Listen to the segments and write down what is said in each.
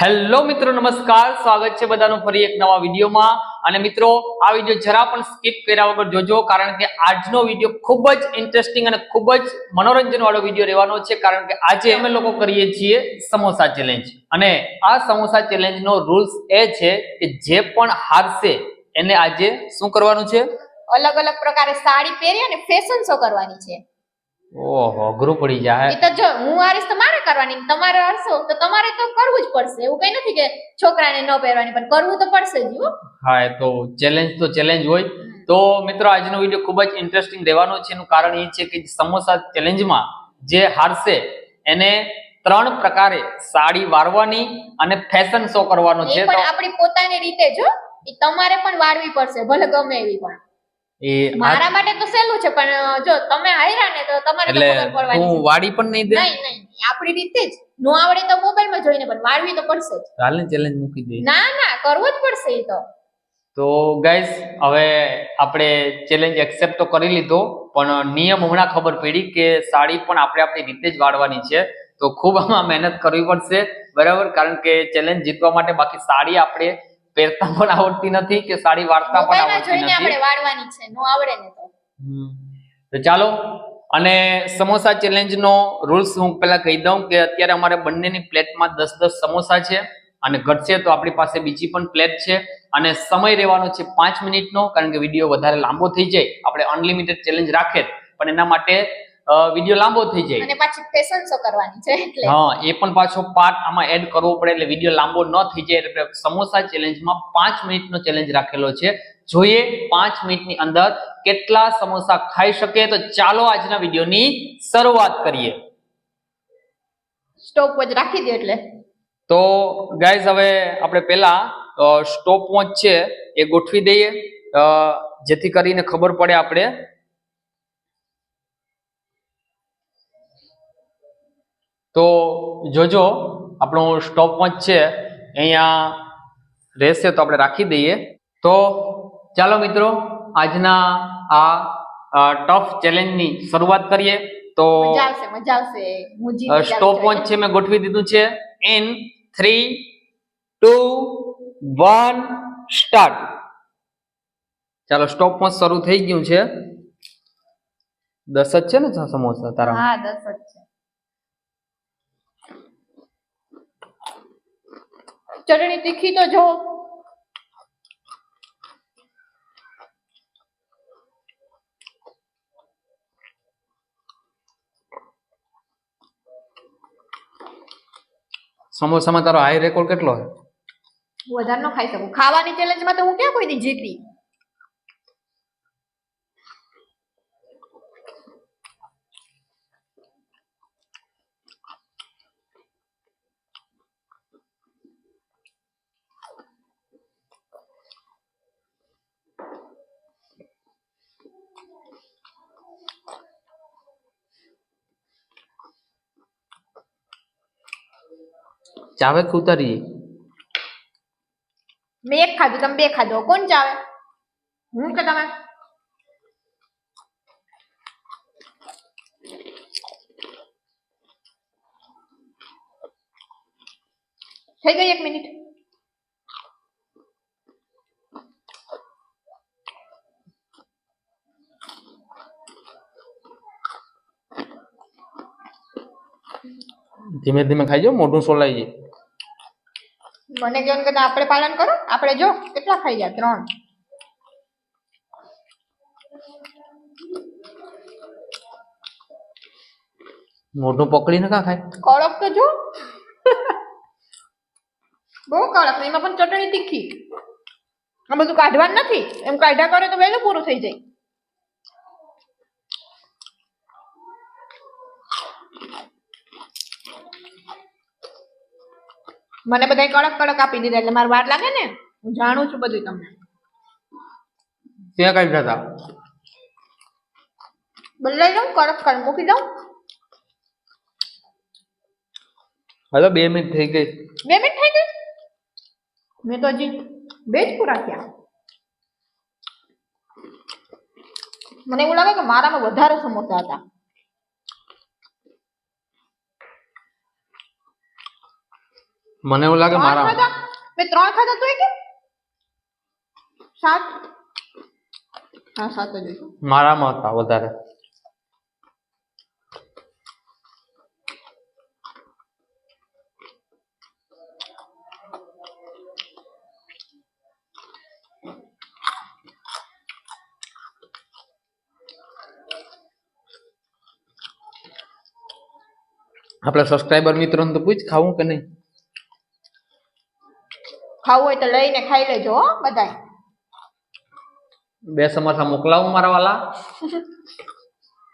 Hello મિત્રો, નમસ્કાર. સ્વાગત છે બધાનું ફરી એક નવા વિડીયોમાં. અને મિત્રો, આ વીડિયો જરા પણ સ્કીપ કર્યા વગર જોજો, કારણ કે આજનો વીડિયો ખૂબ જ ઇન્ટરેસ્ટિંગ અને ખૂબ જ મનોરંજન વાળો વીડિયો રહેવાનો છે, કારણ કે આજે અમે લોકો કરીએ છીએ સમોસા ચેલેન્જ અને આ સમોસા ચેલેન્જનો રૂલ્સ એ છે કે જે પણ હારશે, એને આજે શું કરવાનું છે? અલગ અલગ પ્રકારે સાડી પહેરી અને ફેશન શો કરવાની છે. ઓહો અઘરું પડી જાય એ તો જો હું હારીશ તો મારે કરવાની તમારે હરશો તો તમારે તો કરવું જ પડશે. એવું કઈ નથી કે છોકરાને ન પહેરવાની પણ કરવું તો પડશે જ હા. એ તો ચેલેન્જ તો ચેલેન્જ હોય. તો મિત્રો આજનો વીડિયો ખૂબ જ ઇન્ટરેસ્ટિંગ રહેવાનો છે. એનું કારણ એ છે કે સમોસા ચેલેન્જમાં જે હારશે એને ત્રણ પ્રકારે સાડી વારવાની અને ફેશન શો કરવાનો છે. પણ આપણી પોતાની રીતે જો તમારે પણ વાળવી પડશે ભલે ગમે એવી પણ. એ મારા માટે તો સહેલું છે પણ જો તમે હાયરા ને તો તમારે એટલે છે. વાડી પણ નહીં દે? નહીં નહીં આપણી રીતે જ. નો આવડે તો મોબાઈલમાં જોઈને પણ વાળવી તો પડશે જ. ચાલે ચેલેન્જ મૂકી દે. ના ના કરવું જ પડશે એ તો. તો ગાઈઝ હવે આપણે ચેલેન્જ એક્સેપ્ટ તો કરી લીધો પણ નિયમ હમણાં ખબર પડી કે સાડી પણ આપણે આપણી રીતે જ વાળવાની છે. તો ખૂબ આમાં મહેનત કરવી પડશે બરાબર? કારણ કે ચેલેન્જ જીતવા માટે બાકી સાડી આપણે પહેરતા પણ આવડતી નથી કે સાડી વાળતા પણ આવડતી નથી. આપણે વાળવાની છે નો આવડે ને તો. તો ચાલો અને સમોસા ચેલેન્જ નો રૂલ્સ હું પહેલા કહી દઉં કે અત્યારે અમારે બંનેની પ્લેટમાં દસ દસ સમોસા છે અને ઘટશે તો આપણી પાસે બીજી પણ પ્લેટ છે. અને સમય રહેવાનો છે પાંચ મિનિટનો કારણ કે વીડિયો વધારે લાંબો થઈ જાય આપણે અનલિમિટેડ ચેલેન્જ રાખે પણ એના માટે વીડિયો લાંબો થઈ જાય. અને પાછી ફેશન શો કરવાની છે એટલે. હા એ પણ પાછો પાર્ટ આમાં એડ કરવો પડે એટલે વીડિયો લાંબો ન થઈ જાય. એટલે સમોસા ચેલેન્જમાં પાંચ મિનિટનો ચેલેન્જ રાખેલો છે. જોઈએ પાંચ મિનિટની અંદર કેટલા સમોસા ખાઈ શકે. તો ચાલો આજના વિડીયોની શરૂઆત કરીએ. સ્ટોપ વોચ રાખી દે એટલે. તો ગાઈઝ હવે આપણે પહેલા સ્ટોપ વોચ છે એ ગોઠવી દઈએ. જેથી કરીને ખબર પડે આપણે તો જોજો આપણો સ્ટોપ વોચ છે અહીંયા રહેશે તો આપણે રાખી દઈએ. તો ચાલો મિત્રો આજના આ ટફ ચેલેન્જની શરૂઆત કરીએ. તો સ્ટોપ વોચ છે મેં ગોઠવી દીધું છે. In three two one start ચાલો સ્ટોપ વોચ શરૂ થઈ ગયું છે. દસ જ છે ને સમોસા તારા હા દસ જ છે. ચટણી તીખી તો જો. સમોસામાં તારો હાઈ રેકોર્ડ કેટલો છે? વધારે ન ખાઈ શકું. ખાવાની ચેલેન્જમાં તો હું ક્યાં કોઈ દી જીતી? ચાવે કે ઉતારીએ મેં એક ખાધું તમે બે ખાધો. કોણ ચાવે? હું કે તમે? થઈ ગઈ એક મિનિટ. ધીમે ધીમે ખાઈ જાઓ મોઢું સોલાઈ જાય. મને કહેવાનું કે આપણે પાલન કરો? આપણે જો કેટલા ખાઈ ગયા? ત્રણ. મોઢું પકડીને કા ખાય? કડક તો જો. બહુ કડક એમાં પણ ચટણી તીખી. આ બધું કાઢવાનું નથી. એમ કાઢ્યા કરે તો વહેલું પૂરું થઈ જાય. મને બધાય કડક કડક આપી દીધા એટલે મારે વાર લાગે ને? હું જાણું છું બધું તમને. ત્યાં કઈ હતા બદલાઈ દઉં કડક કડક મૂકી દઉં? હવે બે મિનિટ થઈ ગઈ. બે મિનિટ થઈ ગઈ? મેં તો હજી બે જ પૂરા થયા. મને એવું લાગે કે મારામાં વધારે સમોસા હતા. મને એવું લાગે ત્રણ મારા ખાધા મેં ત્રણ ખાધા તોય કેમ સાત હા સાત જ હશે. મારામાં હતા વધારે આપણા સબસ્ક્રાઇબર મિત્રોને તો પૂછ ખાવું કે નહીં ખાવું હોય તો લઈને ખાઈ લેજો હો બધાય. બે સમોસા મોકલાવું મારા વાલા.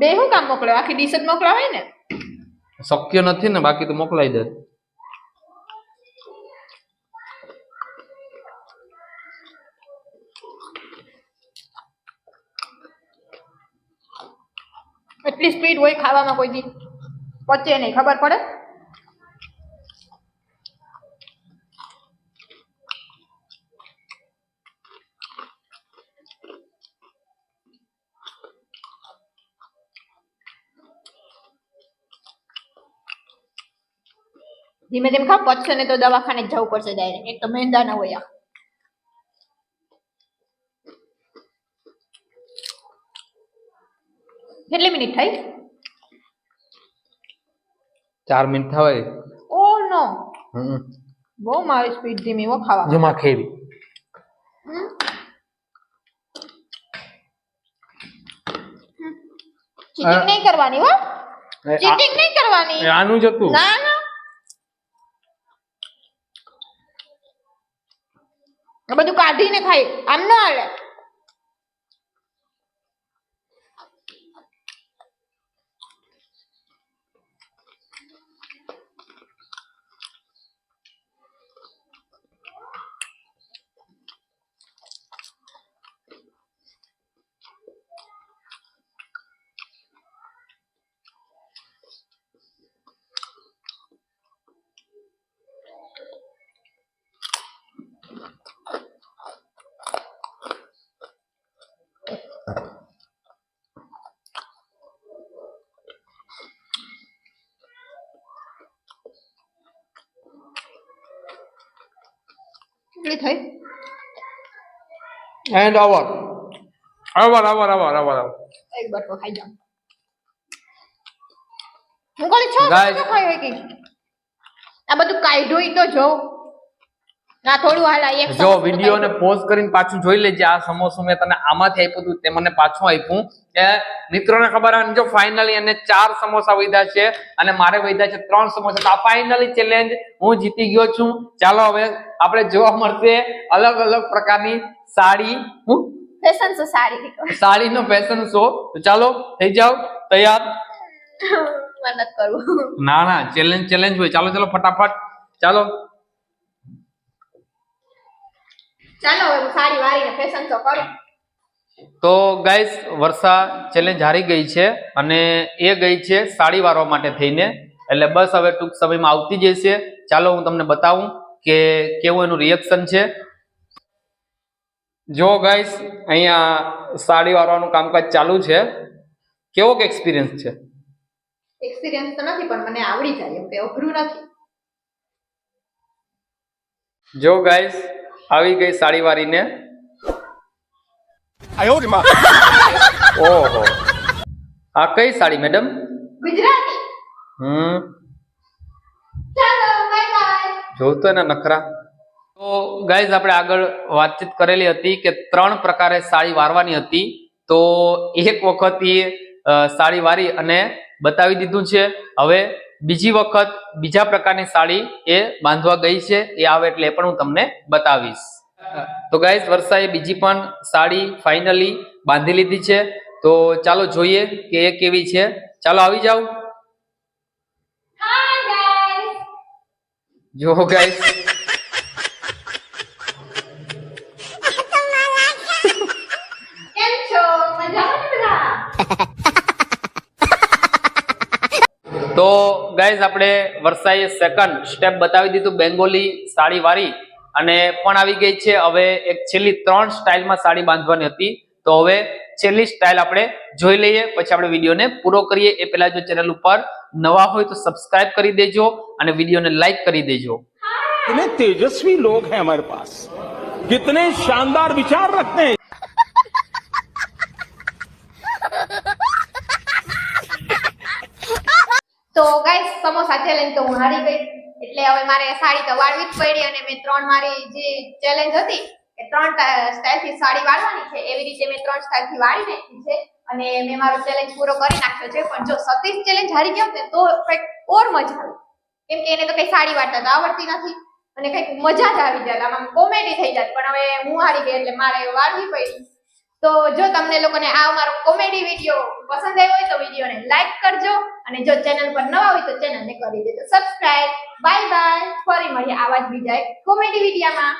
બે શું કામ મોકલો આખી ડીશ જ મોકલાવાય ને? શક્ય નથી ને બાકી તો મોકલાઈ દે. એટલી સ્પીડ હોય ખાવામાં કોઈ દી? પચે નહીં ખબર પડે? ધીમે ધીમે ખા પચશે ને તો દવાખાને જવું પડશે ડાયરેક્ટ એક તો મેંદા ના હોય કેટલી મિનિટ થઈ? ચાર મિનિટ થવાય ઓ નો. બહુ મારી સ્પીડ ધીમી હો ખાવા. જમા ખેવી ચીટિંગ નહીં કરવાની હો. ચીટિંગ નહીં કરવાની. આનું જ હતું. ના ના આ બધું કાઢીને ખાઈ. આમ ન હાલે. કેટલી થઈ? એન્ડ અવર અવર અવર અવર અવર એક બટકો ખાઈ જાઉં હું કહું છો? ખાઈ હોય કે? આ બધું કાઢ્યું તો જોઉં ના થોડું હાલ એક જો વિડિયો ને. પોઝ કરીને પાછું જોઈ લેજે આ સમોસું મેં તને આમાંથી આપ્યું હતું તે મને પાછું આપ્યું. કે મિત્રોને ખબર આવે ને જો ફાઇનલી એને ચાર સમોસા વધ્યા છે અને મારે વધ્યા છે ત્રણ સમોસા તો આ ફાઇનલી ચેલેન્જ હું જીતી ગયો છું. ચાલો હવે આપણે જોવા મળશે અલગ અલગ પ્રકારની સાડી હું? ફેશન શો સાડી સાડી સાડીનો ફેશન શો તો ચાલો થઈ જાઓ તૈયાર? મહેનત કરવું ના ના ચેલેન્જ ચેલેન્જ હોય. ચાલો ચાલો ફટાફટ. ચાલો. ચાલો હવે હું સાડી વાળીને ફેશન શો કરું. તો ગાઈસ વર્ષા ચેલેન્જ હારી ગઈ છે અને એ ગઈ છે સાડી વારવા માટે થઈને. એટલે બસ હવે ટૂંક સમયમાં આવતી જશે. ચાલો હું તમને બતાવું કે કેવું એનું રિએક્શન છે. જો ગાઈસ અહીંયા સાડી વારવાનું કામકાજ ચાલુ છે. કેવો કે એક્સપિરિયન્સ છે? એક્સપિરિયન્સ તો નથી પણ મને આવડી જાય એમ કે અઘરું નથી. જો ગાઈસ આવી ગઈ સાડી વાળીને. ઓહો. આ કઈ સાડી મેડમ? ગુજરાતી. હમ. જોતો ને નખરા. તો ગાઈઝ આપણે આગળ વાતચીત કરેલી હતી કે ત્રણ પ્રકારે સાડી વારવાની હતી. તો એક વખત એ સાડી વારી અને બતાવી દીધું છે. હવે બીજી વખત બીજા પ્રકારની સાડી એ બાંધવા ગઈ છે એ આવે એટલે પણ હું તમને બતાવીશ. તો ગાઈઝ વર્ષાએ બીજી પણ સાડી ફાઇનલી બાંધી લીધી છે. તો ચાલો જોઈએ કે એ કેવી છે. ચાલો આવી જાઓ. જો ગાઈસ જો ગાઈઝ કેમ છો મજામાં ને બધા તો ગાઈઝ આપણે વર્ષાએ સેકન્ડ સ્ટેપ બતાવી દીધું બેંગોલી સાડી વાળી અને પણ આવી ગઈ છે હવે એક છેલ્લી ત્રણ સ્ટાઇલમાં સાડી બાંધવાની હતી તો હવે છેલ્લી સ્ટાઇલ આપણે જોઈ લઈએ પછી આપણે વિડીયોને પૂરો કરીએ એ પહેલા જો ચેનલ ઉપર નવા હોય તો સબસ્ક્રાઇબ કરી દેજો અને વિડીયોને લાઈક કરી દેજો હાય कितने तेजस्वी लोग हैं हमारे पास कितने शानदार विचार रखते हैं ચેલેન્જ તો હું હારી ગઈ. એટલે હવે મારે સાડી તો વાળવી જ પડી અને મેં ત્રણ મારી જે ચેલેન્જ હતી કે ત્રણ સ્ટાઇલથી સાડી વાળવાની છે. એવી રીતે મેં ત્રણ સ્ટાઇલથી વાળી નાખી છે અને મેં મારો ચેલેન્જ પૂરો કરી નાખ્યો છે. પણ જો સતીશ ચેલેન્જ હારી ગયો ને તો કંઈક ઓર મજા આવે. કેમ કે એને તો કંઈ સાડી વાળતા તો આવડતી નથી અને કંઈક મજા જ આવી જાય. આમ કોમેડી થઈ જાય. પણ હવે હું હારી ગઈ એટલે મારે વાળવી પડી. તો જો તમને લોકોને આ મારો કોમેડી વીડિયો પસંદ આવ્યો હોય તો વિડીયોને લાઈક કરજો. અને જો ચેનલ પર નવા હોય તો ચેનલને કરી દેજો. સબસ્ક્રાઇબ બાય બાય ફરી મળીએ આવા જ બીજા એક કોમેડી વિડીયોમાં